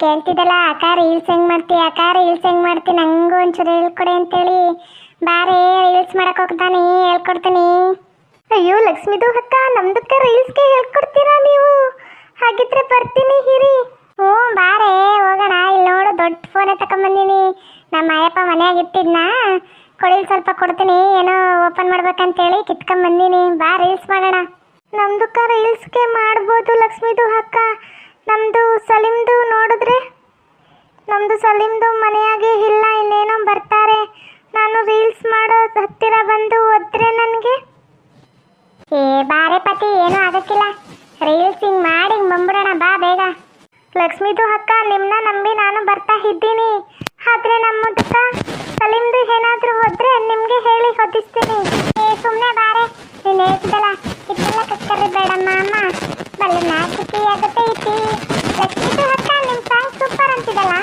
ಕೇಳ್ತಿದ್ದಲ್ಲ ಅಕ್ಕ ರೀಲ್ಸ್ ಹೆಂಗ್ ಮಾಡ್ತಿ ಅಕ್ಕ ರೀಲ್ಸ್ ಹೆಂಗ್ ಮಾಡ್ತಿ ನಂಗೂ ಒಂಚೂರು ಹೇಳ್ಕೊಡಿ ಅಂತೇಳಿ. ಬಾರೆ ರೀಲ್ಸ್ ಮಾಡಕ್ ಹೋಗ್ತಾನೆ ಹೇಳ್ಕೊಡ್ತೀನಿ. ಅಯ್ಯೋ ಲಕ್ಷ್ಮಿದು ಅಕ್ಕ ನಮ್ದಕ್ಕೆ ರೀಲ್ಸ್ಗೆ ಹೇಳ್ಕೊಡ್ತೀರಾ ನೀವು? ಹಾಗಿದ್ರೆ ಬರ್ತೀನಿ ಹಿರಿ. ಹ್ಞೂ ಬಾರೇ ಹೋಗೋಣ. ಇಲ್ಲಿ ನೋಡು ದೊಡ್ಡ ಫೋನೇ ತಗೊಂಬಂದಿನಿ ನಮ್ಮ ಅಯ್ಯಪ್ಪ ಮನ್ಯಾಗ ಇಟ್ಟಿದ್ನ. ಕೊಡಿಲ್ ಸ್ವಲ್ಪ ಕೊಡ್ತೀನಿ ಏನೋ ಓಪನ್ ಮಾಡ್ಬೇಕಂತೇಳಿ ಕಿತ್ಕೊಂಬಂದಿನಿ. ಬಾ ರೀಲ್ಸ್ ಮಾಡೋಣ. ನಮ್ದಕ್ಕ ರೀಲ್ಸ್ಗೆ ಮಾಡ್ಬೋದು ಲಕ್ಷ್ಮಿದು ಅಕ್ಕ. ನಮ್ದು ಸಲೀಮ್ದು ನೋಡಿದ್ರೆ ನಮ್ಮದು ಸಲೀಮ್ದು ಮನೆಯಾಗೆ ಇಲ್ಲ ಇನ್ನೇನೋ ಬರ್ತಾರೆ. ನಾನು ರೀಲ್ಸ್ ಮಾಡೋ ಹತ್ತಿರ ಬಂದು ಒದ್ರೆ ನನಗೆ? ಏ ಬಾರೆ ಪತಿ ಏನೂ ಆಗಕ್ಕಿಲ್ಲ ರೀಲ್ಸ್ ಹಿಂಗೆ ಮಾಡಿ ಹಿಂಗೆ ಬಂದ್ಬಿಡೋಣ ಬಾ ಬೇಗ. ಲಕ್ಷ್ಮೀದು ಅಕ್ಕ ನಿಮ್ಮನ್ನ ನಂಬಿ ನಾನು ಬರ್ತಾ ಇದ್ದೀನಿ. ಆದ್ರೆ ನಮ್ಮದಕ್ಕ ಸಲೀಮ್ದು ಏನಾದರೂ ಹೋದ್ರೆ ನಿಮಗೆ ಹೇಳಿ ಹೊದಿಸ್ತೀನಿ ಏ ಸುಮ್ಮನೆ ಬಾರೆ ನೀನ್ ಹೇಳ್ತಿದ್ದಲ್ಲ ಇದೆಲ್ಲ ಕಕ್ಕರಿ ಬೇಡಮ್ಮ ಅಮ್ಮ ಬಲ್ಲ ನಾಚಿಕೆ ಆಗತ್ತೆ ಐತಿ ಲಕ್ಷ್ಮಿದು ಅಕ್ಕ ನಿಮ್ ಸಾಂಗ್ ಸೂಪರ್ ಅಂತಿದಲ್ಲ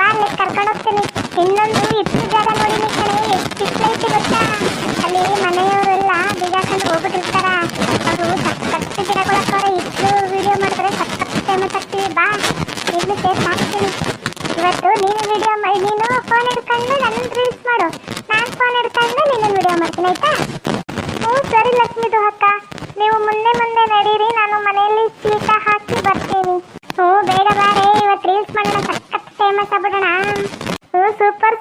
ಬಾರ್ಲಿ ಕರ್ಕೊಂಡು ಹೋಗ್ತೀನಿ ಇನ್ನೊಂದು ಇಷ್ಟು ಜಾಗ ನೋಡಿನಿ ಕಣೆ ಎಷ್ಟು ಇಷ್ಟ ಐತಿ ಗೊತ್ತಾ ಅಲ್ಲಿ ಮನೆಯವರೆಲ್ಲ ಬಿಗಾಕೊಂಡು ಹೋಗ್ಬಿಟ್ಟಿರ್ತಾರ ಅವರು ಸಕ್ಕತ್ತು ಗಿಡಗಳಕ್ಕವ್ರ ಇಷ್ಟು ವಿಡಿಯೋ ಮಾಡಿದ್ರೆ ಸಕ್ಕತ್ತು ಫೇಮಸ್ ಆಗ್ತೀವಿ ಬಾ ಇನ್ನು ಸೇರ್ ಮಾಡ್ತೀನಿ ಇವತ್ತು ನೀನು ವಿಡಿಯೋ ಮಾಡಿ ನೀನು ಫೋನ್ ಹಿಡ್ಕೊಂಡು ನನ್ನ ರೀಲ್ಸ್ ಮಾಡು ನಾನು ಫೋನ್ ಹಿಡ್ಕೊಂಡು ನಿನ್ನ ವಿಡಿಯೋ ಮಾಡ್ತೀನಿ ಆಯ್ತಾ ಹ್ಞೂ ಸರಿ ಲಕ್ಷ್ಮಿದು ಅಕ್ಕ ನೀವು ಮುಂದೆ ಮುಂದೆ ನಡೀರಿ ನಾನು ಮನೆಯಲ್ಲಿ ಚೀಟ ಹಾಕಿ ಬರ್ತೀನಿ ಹ್ಞೂ ಬೇಗ ಬಾರೆ ಇವತ್ತು ರೀಲ್ಸ್ ಮಾಡೋಣ ಸಖತ್ ಫೇಮಸ್ ಆಗ್ಬಿಡೋಣ ಹ್ಞೂ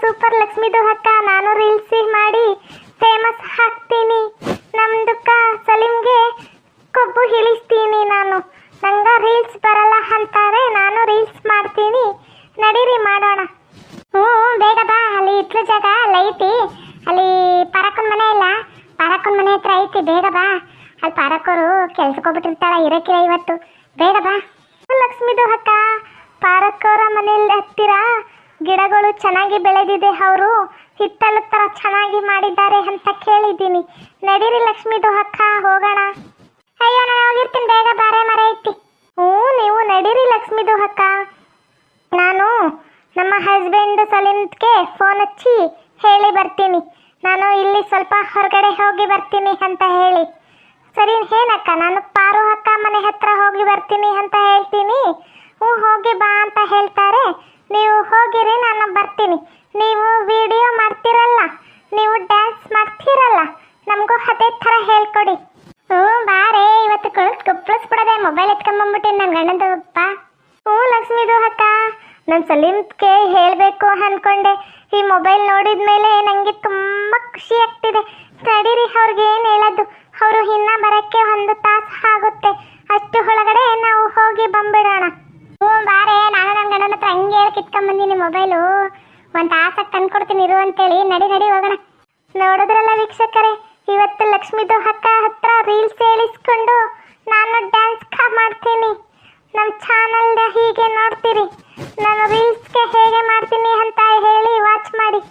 ಸೂಪರ್ ಲಕ್ಷ್ಮಿ ಅಕ್ಕ ನಾನು ರೀಲ್ಸ್ ಮಾಡಿ ಫೇಮಸ್ ಹಾಕ್ತೀನಿ. ನಮ್ದಕ್ಕ ಸಲೀಮ್ಗೆ ಕೊಬ್ಬು ಇಳಿಸ್ತೀನಿ ನಾನು. ನಂಗೆ ರೀಲ್ಸ್ ಬರಲ್ಲ ಅಂತಾರೆ, ನಾನು ರೀಲ್ಸ್ ಮಾಡ್ತೀನಿ. ನಡೀರಿ ಮಾಡೋಣ. ಹ್ಞೂ, ಬೇಗ ಬಾ. ಅಲ್ಲಿ ಇಟ್ಲು ಜಾಗ, ಅಲ್ಲಿ ಐತಿ. ಅಲ್ಲಿ ಪಾರಕನ ಮನೆ ಇಲ್ಲ. ಪಾರಕನ ಮನೆ ಹತ್ರ ಐತಿ, ಬೇಗ ಬಾ. ಅಲ್ಲಿ ಪಾರಕರು ಕೆಲ್ಸಕ್ಕೆ ಹೋಗ್ಬಿಟ್ಟಿರ್ತಾಳ ಇರಕ್ಕಿಲ್ಲ ಇವತ್ತು. ಬೇಗ ಬಾ. ಲಕ್ಷ್ಮಿದು ಅಕ್ಕ ಪಾರಕ್ಕವರ ಮನೆಯಲ್ಲಿ ಹತ್ತಿರ ಗಿಡಗಳು ಚೆನ್ನಾಗಿ ಬೆಳೆದಿದೆ ಅವರು, ಹಿತ್ತಲು ಥರ ಚೆನ್ನಾಗಿ ಮಾಡಿದ್ದಾರೆ ಅಂತ ಕೇಳಿದ್ದೀನಿ. ನಡೀರಿ ಲಕ್ಷ್ಮಿದು ಅಕ್ಕ, ಹೋಗೋಣ. ಅಯ್ಯೋ, ನಾನು ಹೋಗಿರ್ತೀನಿ, ಬೇಗ ಬಾರೆ, ಮರ ಐತಿ. ಹ್ಞೂ, ನೀವು ನಡೀರಿ ಲಕ್ಷ್ಮಿದು ಅಕ್ಕ. ನಾನು ನಮ್ಮ ಹಸ್ಬೆಂಡ್ ಸಲೀಮ್ಗೆ ಫೋನ್ ಹಚ್ಚಿ ಹೇಳಿ ಬರ್ತೀನಿ. ನಾನು ಇಲ್ಲಿ ಸ್ವಲ್ಪ ಹೊರಗಡೆ ಹೋಗಿ ಬರ್ತೀನಿ ಅಂತ ಹೇಳಿ. ಸರಿ, ಏನಕ್ಕ, ನಾನು ಪಾರು ಅಕ್ಕ ಮನೆ ಹತ್ರ ಹೋಗಿ ಬರ್ತೀನಿ ಅಂತ ಹೇಳ್ತೀನಿ. ಹ್ಞೂ, ಹೋಗಿ ಬಾ ಅಂತ ಹೇಳ್ತಾರೆ. ನೀವು ಹೋಗಿರಿ, ನಾನು ಬರ್ತೀನಿ. ನೀವು ವಿಡಿಯೋ ಮಾಡ್ತಿರಲ್ಲ, ನೀವು ಡ್ಯಾನ್ಸ್ ಮಾಡ್ತಿರಲ್ಲ, ನಮಗೂ ಅದೇ ಥರ ಹೇಳ್ಕೊಡಿ. ಹ್ಞೂ ಬಾರೇ ಇವತ್ತು ಕಳಿಸ್ ಕುಪ್ಪಳಿಸ್ಬಿಡದೆ ಮೊಬೈಲ್ ಎತ್ಕೊಂಬಂದ್ಬಿಟ್ಟಿನಿ ನನ್ನ ಗಂಡಂದಪ್ಪ ಹ್ಞೂ, ಲಕ್ಷ್ಮಿದು ಅಕ್ಕ, ನಾನು ಸಲೀಮ್ಗೆ ಹೇಳಬೇಕು ಅನ್ಕೊಂಡೆ. ಈ ಮೊಬೈಲ್ ನೋಡಿದ ಮೇಲೆ ನನಗೆ ತುಂಬ ಖುಷಿ ಆಗ್ತಿದೆ. ತಡೀರಿ, ಅವ್ರಿಗೆ ಏನು ಹೇಳೋದು? ಅವರು ಇನ್ನೂ ಬರೋಕ್ಕೆ ಒಂದು ತಾಸು ಆಗುತ್ತೆ. ಅಷ್ಟು ಒಳಗಡೆ ನಾವು ಹೋಗಿ ಬಂದ್ಬಿಡೋಣ. ಹ್ಞೂ ಬಾರೆ ನಾನು ನನ್ನ ಗಂಡನ ಹತ್ರ ಹಂಗೆ ಕಿತ್ಕೊಂಬಂದಿನಿ ಮೊಬೈಲು. ಒಂದು ತಾಸಕ್ಕೆ ತಂದ್ಕೊಡ್ತೀನಿ ಇರು ಅಂತೇಳಿ. ನಡಿ ನಡಿ, ಹೋಗೋಣ. ನೋಡಿದ್ರಲ್ಲ ವೀಕ್ಷಕರೇ, ಇವತ್ತು ಲಕ್ಷ್ಮಿದು ಅಕ್ಕ ಹತ್ರ ರೀಲ್ಸ್ ಹೇಳಿಸ್ಕೊಂಡು ನಾನು ಡ್ಯಾನ್ಸ್ ಕಾ ಮಾಡ್ತೀನಿ. ನಮ್ಮ ಚಾನಲ್ನ ಹೀಗೆ ನೋಡ್ತೀರಿ. ನಾನು ರೀಲ್ಸ್ಗೆ ಹೇಗೆ ಮಾಡ್ತೀನಿ ಅಂತ ಹೇಳಿ ವಾಚ್ ಮಾಡಿ.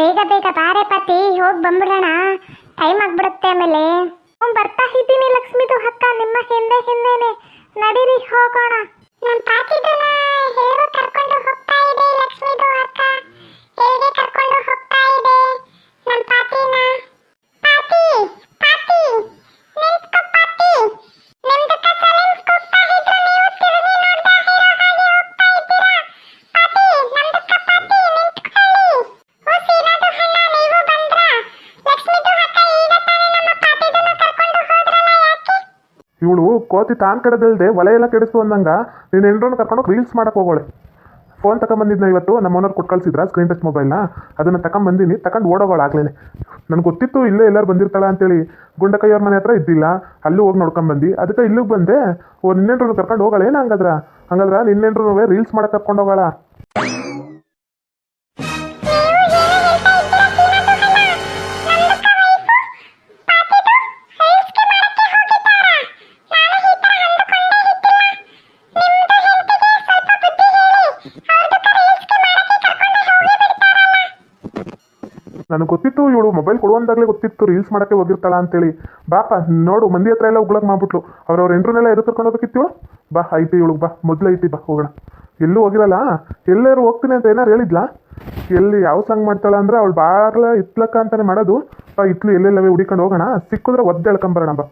ಬೇಗ ಬೇಗ ಬಾರೆ ಪಾತಿ. ಹೋಗಿ ಬಂದ್ಬಿಡೋಣ. ಟೈಮ್ ಆಗ್ಬಿಡುತ್ತೆ ಆಮೇಲೆ. ಬರ್ತಾ ಇದ್ದೀನಿ ಲಕ್ಷ್ಮಿದು ಅಕ್ಕ ನಿಮ್ಮ ಹಿಂದೆ, ಹಿಂದೆನೆ. ನಡೀರಿ, ಹೋಗೋಣ. ನನ್ನ ಪಾತಿದನ ಕೋತಿ ತಾನು ಕಡೆದಲ್ದೆ ಒಲೆ ಎಲ್ಲ ಕೆಡಿಸ್ತು ಅಂದಂಗ ನೀನು ಹೆಂಡ್ರನ್ನ ಕರ್ಕೊಂಡು ರೀಲ್ಸ್ ಮಾಡಕ್ಕೆ ಹೋಗೋಳೆ. ಫೋನ್ ತಗೊಂಬಂದಿದ್ನ ಇವತ್ತು, ನಮ್ಮ ಓನರ್ ಕೊಟ್ಟು ಕಳ್ಸಿದ್ರ ಸ್ಕ್ರೀನ್ ಟಚ್ ಮೊಬೈಲ್ನ ಅದನ್ನು ತಗೊಂಬಂದಿನಿ ತಗೊಂಡು ಓಡೋಗೋಳು ಆಗ್ಲೇನೆ. ನನಗೆ ಗೊತ್ತಿತ್ತು ಇಲ್ಲೇ ಎಲ್ಲರೂ ಬಂದಿರ್ತಾಳ ಅಂತೇಳಿ. ಗುಂಡಕೈಯವ್ರ ಮನೆ ಹತ್ರ ಇದ್ದಿಲ್ಲ, ಅಲ್ಲೂ ಹೋಗಿ ನೋಡ್ಕೊಂಬಂದು. ಅದಕ್ಕೆ ಇಲ್ಲಿಗೆ ಬಂದೆ, ಓ ನಿನ್ನೆಂಟ್ರು ಕರ್ಕೊಂಡು ಹೋಗೋಳ ಏನು ಹಂಗಾದ್ರೆ? ಹಂಗದ್ರ ನಿನ್ನೆಂಡ್ರು ರೀಲ್ಸ್ ಮಾಡಕ್ಕೆ ಕರ್ಕೊಂಡು ಇವಳು ಗೊತ್ತಿತ್ತು ರೀಲ್ಸ್ ಮಾಡೋಕ್ಕೆ ಹೋಗಿರ್ತಾಳ ಅಂತೇಳಿ. ಬಾಪ ನೋಡು ಮಂದಿ ಹತ್ರ ಎಲ್ಲ ಉಗ್ಳಕ್ಕೆ ಮಾಡ್ಬಿಟ್ಲು. ಅವ್ರವ್ರ ಎಂಟ್ರನ್ನೆಲ್ಲ ಎದು ಕರ್ಕೊಂಡು ಹೋಗ್ಬೇಕಿತ್ತಿವಳು ಬಾ ಐತಿ ಇವ್ಳು ಬಾ ಮೊದಲು ಐತಿ ಬಾ ಹೋಗೋಣ. ಎಲ್ಲೂ ಹೋಗಿರಲ್ಲ? ಎಲ್ಲರೂ ಹೋಗ್ತೀನಿ ಅಂತ ಏನಾರು ಹೇಳಿದ್ಲಾ? ಎಲ್ಲಿ ಯಾವ ಸಾಂಗ್ ಮಾಡ್ತಾಳ ಅಂದ್ರೆ ಅವಳು ಬಾರ್ಲ ಇತ್ಲಕ್ಕ ಅಂತಾನೆ ಮಾಡೋದು. ಬಾ ಇತ್ಲು ಎಲ್ಲೆಲ್ಲವೇ ಹುಡಿಕೊಂಡು ಹೋಗೋಣ. ಸಿಕ್ಕಿದ್ರೆ ಒದ್ದು ಎಳ್ಕೊಂಬರೋಣ ಬಾ.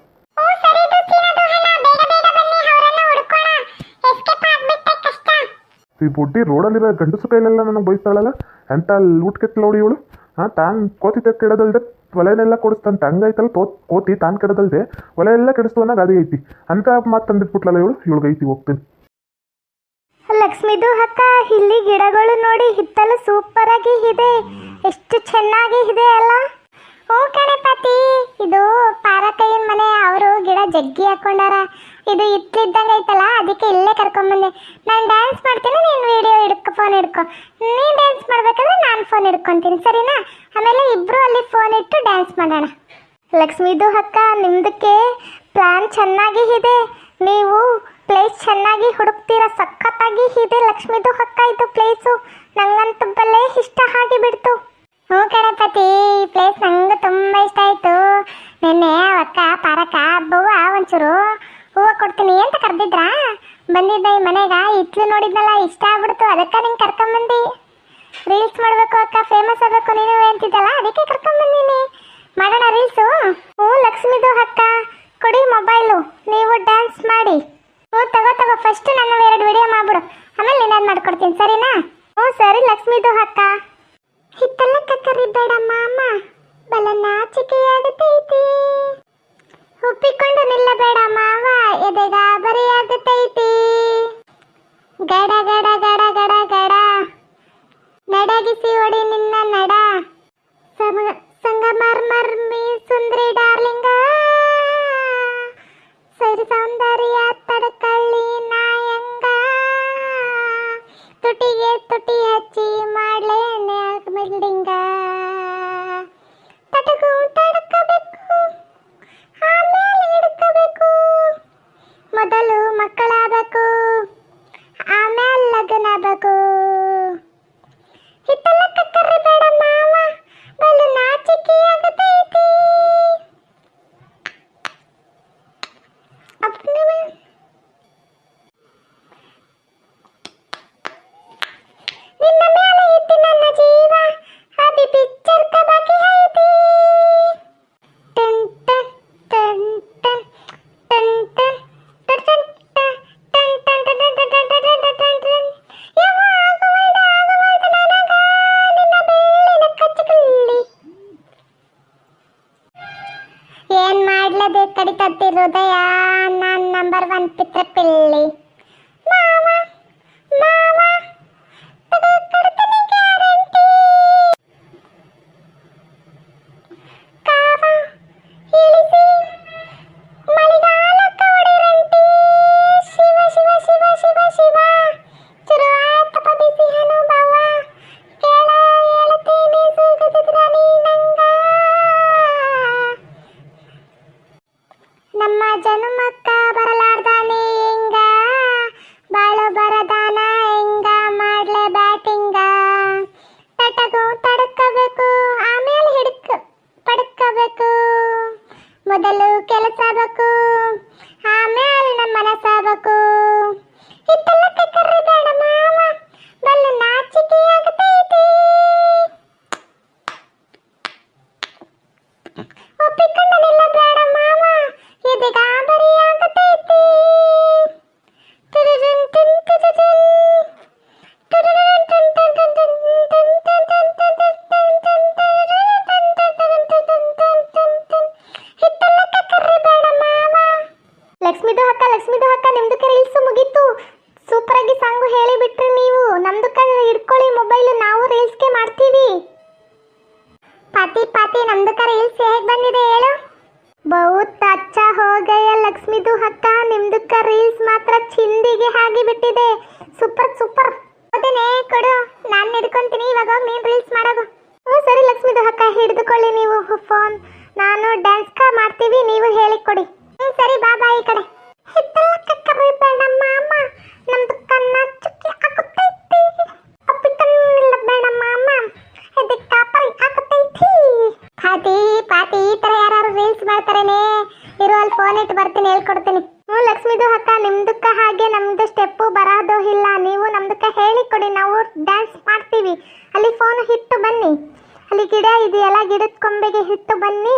ಈ ಬುಡ್ಡಿ ರೋಡಲ್ಲಿರೋ ಗಂಡಸು ಕೈಲೆಲ್ಲ ನನಗೆ ಬೈಸ್ತಾಳಲ್ಲ? ಎಂತ ಊಟ ಕೆತ್ತಲೋಡಿ ನೋಡಿ ಇವಳು? ಹಾಂ ತಾನು ಕೋತಿ ತೆಗ್ ಕೆಡದಲ್ದೆ ಒಲೆನೆಲ್ಲ ಕೊಡಿಸ್ತಂತ ಹಂಗೈತಲ್ಲ ತೋ ಕೋತಿ ತಾನು ಕೆಡದಲ್ದೆ. ಒಲೆ ಎಲ್ಲ ಕೆಡಿಸ್ತು ಅನ್ನೋ ಗಾದಿ ಐತಿ. ಅಂತ ಮಾತು ತಂದಿಟ್ಬಿಟ್ಲಲ್ಲ ಇವಳು. ಇವಳಿಗೆ ಐತಿ ಹೋಗ್ತೀನಿ. ಲಕ್ಷ್ಮಿದು ಅಕ್ಕ, ಇಲ್ಲಿ ಗಿಡಗಳು ನೋಡಿ ಹಿತ್ತಲು ಸೂಪರ್ ಆಗಿ ಇದೆ. ಎಷ್ಟು ಚೆನ್ನಾಗಿ ಇದೆ ಅಲ್ಲ. ಓ ಕಣೆ ಇದು ಪಾರಕಯ್ಯನ ಮನೆ. ಅವರು ಗಿಡ ಜಗ್ಗಿ ಹಾಕೊಂಡಾರ. ಇದು ಇತ್ತಿದ್ದಂಗೆ ಐತಲ್ಲ, ಅದಕ್ಕೆ ಇಲ್ಲೇ ಕರ್ಕೊಂಬಂದೆ ನಾನು ಡ್ಯಾನ್ಸ್ ಮಾಡ್ತೀನಿ, ನೀನು ವಿಡಿಯೋ ಹಿಡ್ಕೊ ಫೋನ್ ಹಿಡ್ಕೊ. ನೀನು ಡ್ಯಾನ್ಸ್ ಮಾಡ್ಬೇಕಾದ್ರೆ ನಾನು ಫೋನ್ ಹಿಡ್ಕೊತೀನಿ. ಸರಿನಾ? ಆಮೇಲೆ ಇಬ್ಬರು ಅಲ್ಲಿ ಫೋನ್ ಇಟ್ಟು ಡ್ಯಾನ್ಸ್ ಮಾಡೋಣ. ಲಕ್ಷ್ಮಿದು ಅಕ್ಕ ನಿಮ್ದಕ್ಕೆ ಪ್ಲಾನ್ ಚೆನ್ನಾಗಿ ಇದೆ. ನೀವು ಪ್ಲೇಸ್ ಚೆನ್ನಾಗಿ ಹುಡುಕ್ತೀರ, ಸಖತ್ತಾಗಿ ಇದೆ ಲಕ್ಷ್ಮಿದು ಅಕ್ಕ ಇದು ಪ್ಲೇಸು ನಂಗಂತೂ ಬಲ್ಲೇ ಇಷ್ಟ ಆಗಿ ಬಿಡ್ತು ಹ್ಞೂ ಗಣಪತಿ ಈ ಪ್ಲೇಸ್ ನಂಗೆ ತುಂಬ ಇಷ್ಟ ಆಯಿತು. ನಿನ್ನೆ ಅಕ್ಕ ಪಾರಕ ಹಬ್ಬವ ಒಂಚೂರು ಹೂವು ಕೊಡ್ತೀನಿ ಅಂತ ಕರೆದಿದ್ರಾ? ಬಂದಿದ್ದೆ ಈ ಮನೆಗೆ ಇತ್ಲು ನೋಡಿದ್ನಲ್ಲ, ಇಷ್ಟ ಆಗ್ಬಿಡ್ತು. ಅದಕ್ಕೆ ನಿಂಗೆ ಕರ್ಕೊಂಬಂದು. ರೀಲ್ಸ್ ಮಾಡಬೇಕು ಅಕ್ಕ ಫೇಮಸ್ ಆಗಬೇಕು ನೀನು ಅಂತಿದ್ದಲ್ಲ, ಅದಕ್ಕೆ ಕರ್ಕೊಂಡು ಬಂದಿನಿ. ಮಾಡೋಣ ರೀಲ್ಸು ಓ ಲಕ್ಷ್ಮಿದು ಅಕ್ಕ, ಕೊಡಿ ಮೊಬೈಲು ನೀವು ಡ್ಯಾನ್ಸ್ ಮಾಡಿ. ಓ ತಗೋ ತಗೋ ಫಸ್ಟ್ ನನ್ನ ಎರಡು ವಿಡಿಯೋ ಮಾಡ್ಬಿಡು. ಆಮೇಲೆ ನೀನು ಮಾಡ್ಕೊಡ್ತೀನಿ, ಸರಿನಾ? ಓ ಸರಿ, ಲಕ್ಷ್ಮಿದು ಅಕ್ಕ. ಹಿತ್ತಲ್ಲ ಕರಿಬೇಡ ಮಾಮ ಬಲ ನಾಚಿಕೆಯಾಗತೈತಿ ಒಪ್ಪಿಕೊಂಡು ನಿಲ್ಲಬೇಡ ಮಾವ, ಎದೆಗ ಬರೆಯಾಗತೈತಿ ಗಡ ಗಡ ಗಡ ಗಡ ಗಡ ನಡಗಿಸಿ ಒಡಿ ನಿನ್ನ ನಡ. ಸಂಗಮರ್ಮರ್ಮಿ ಸುಂದ್ರಿ ಡಾರ್ಲಿಂಗ. ಸರಿ ಸೌಂದರ್ಯ. హృదయా నా నంబర్ వన్ పిత్రపిల్లి ಪಾತಿ ನಮ್ದು ಕರೆ ರೀಲ್ಸ್ ಹೇಗ್ ಬಂದಿದೆ ಹೇಳು? ಬಹುತ್ ಅಚ್ಚ ಹೋಗಯ್ಯ ಲಕ್ಷ್ಮಿದು ಹಕ್ಕ ನಿಮ್ದು ರೀಲ್ಸ್ ಮಾತ್ರ ಚಿಂದಿಗೆ ಹಾಗೆ ಬಿಟ್ಟಿದೆ. Super super. ಅದೇನೆ ಕೊಡು. ನಾನು ಹಿಡ್ಕೊಂತೀನಿ. ಇವಾಗ ಹೋಗ್ ನೀನ್ ರೀಲ್ಸ್ ಮಾಡೋದು ಓ ಸರಿ ಲಕ್ಷ್ಮಿದು ಹಕ್ಕ ಹಿಡಿದುಕೊಳ್ಳಿ ನೀವು. ಫೋನ್. ನಾನು ಡ್ಯಾನ್ಸ್ ಕಾ ಮಾಡ್ತೀವಿ. ನೀವು ಹೇಳಿಕೊಡಿ. ಹ್ಞೂ ಸರಿ ಬಾ ಈ ಕಡೆ. ಅಲ್ಲಿ ಫೋನ್ ಹಿಟ್ಟು ಬನ್ನಿ. ಅಲ್ಲಿ ಗಿಡ ಇದೆಯಲ್ಲ, ಗಿಡದ ಕೊಂಬೆಗೆ ಹಿಟ್ಟು ಬನ್ನಿ.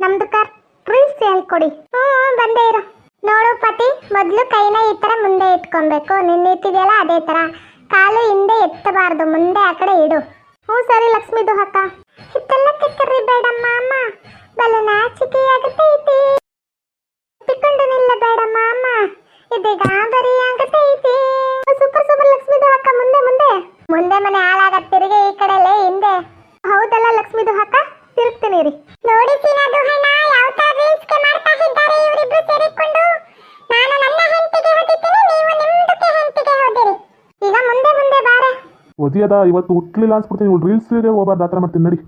ನಮ್ದು ಕರ್ಪ್ರೀಸ್ ಹೇಳ್ಕೊಡಿ ಹ್ಞೂ ಬಂದೇ ಇರೋ. ನೋಡು ಪತಿ, ಮೊದಲು ಕೈನ ಈ ತರ ಮುಂದೆ ಇಟ್ಕೊಬೇಕು ನಿನ್ನ ಇಟ್ಟಿದೆಯಲ್ಲ ಅದೇ ತರ. ಕಾಲು ಹಿಂದೆ ಎತ್ತಬಾರ್ದು, ಮುಂದೆ ಆ ಕಡೆ ಇಡು. ಹ್ಞೂ ಸರಿ ಲಕ್ಷ್ಮಿದು ಅಕ್ಕ. ಹಿಟ್ಟೆಲ್ಲ ಕಿಕ್ಕರ್ರಿ ಬೇಡಮ್ಮ ಅಮ್ಮ ಬಲು ನಾಚಿಕೆ ಮದುವೆ ಅದ ಇವತ್ತು ಹುಟ್ಲಿಲ್ಲ ಅನ್ಸ್ಬಿಡ್ತೀನಿ. ರೀಲ್ಸ್ ರೀಲ್ಸ್ಗೆ ಹೋಗ್ಬಾರ್ದು ಆ ಥರ ಮಾಡ್ತೀನಿ. ನಡಿ.